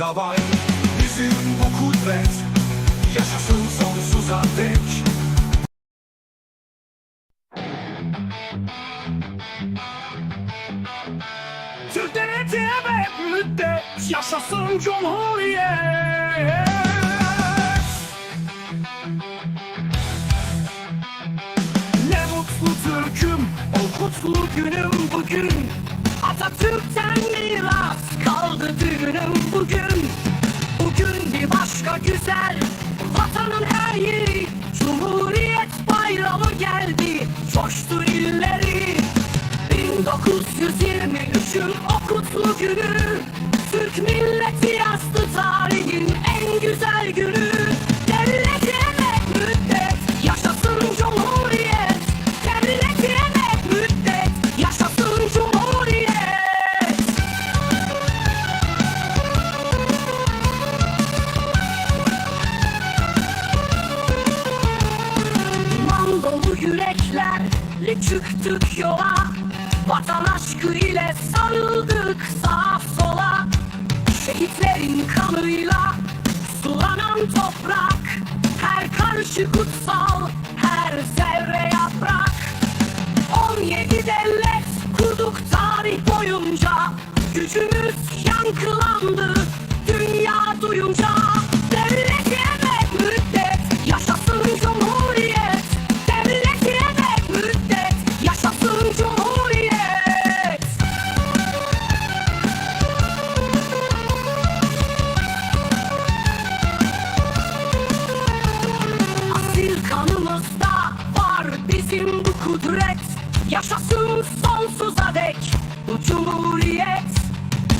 var Bizim bu kudret Yaşasın sonsuza dek Türk devleti evet müddet Yaşasın Cumhuriyet Ne mutlu Türk'üm O kutlu günüm bugün Atatürk'ten miras Kaldı düğünüm bugün. Bugün bir başka güzel Vatanın her yeri. Cumhuriyet bayramı geldi Coştu illeri. 1923'ün o günü. Türk milleti yazdı tarihin en güzel günü yüreklerle çıktık yola. Vatan aşkı ile sarıldık sağa sola. Şehitlerin kanıyla sulanan toprak. Her karşı kutsal, her zerre yaprak. 17 devlet kurduk tarih boyunca. Gücümüz yankılandı dünya duyunca Yaşasın sonsuza dek bu cumhuriyet.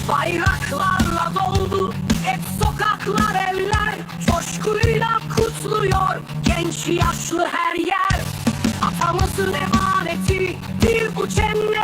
Bayraklarla doldu hep sokaklar evler Coşkuyla kutluyor genç yaşlı her yer. Atamızın emaneti bir bu cennet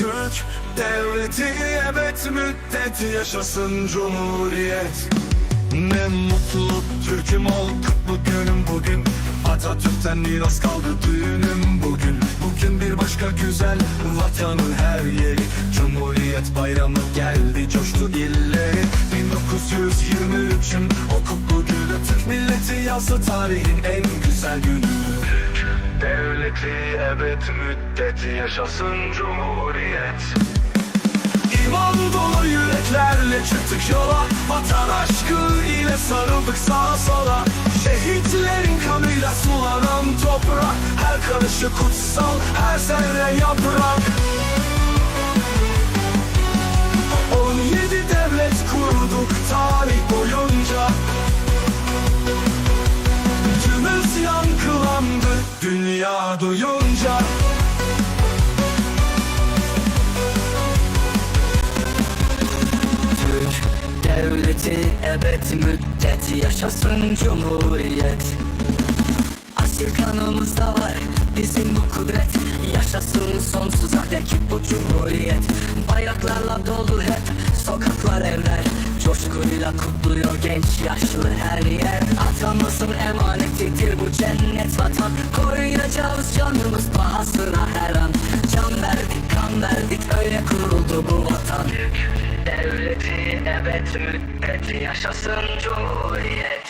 Türk devleti evet müddet yaşasın cumhuriyet. Ne mutlu Türk'üm olduk bugünüm bugün. Atatürk'ten miras kaldı düğünüm bugün. Bugün bir başka güzel vatanın her yeri. Cumhuriyet bayramı geldi coştu illeri. 1923'ün o kutlu günü Türk milleti yazdı tarihin en güzel günü Devleti evet müddet yaşasın cumhuriyet. İman dolu yüreklerle çıktık yola. Vatan aşkı ile sarıldık sağa sola. Şehitlerin kanıyla sulanan toprak. Her karışı kutsal, her zerre yaprak devleti evet müddet yaşasın cumhuriyet. Asil kanımızda var bizim bu kudret. Yaşasın sonsuza dek bu cumhuriyet. Bayraklarla dolu hep sokaklar evler. Coşkuyla kutluyor genç yaşlı her yer. Atamızın emanetidir bu cennet vatan. Koruyacağız canımız pahasına her an. Can verdik kan verdik öyle kuruldu bu evet müddet yaşasın cumhuriyet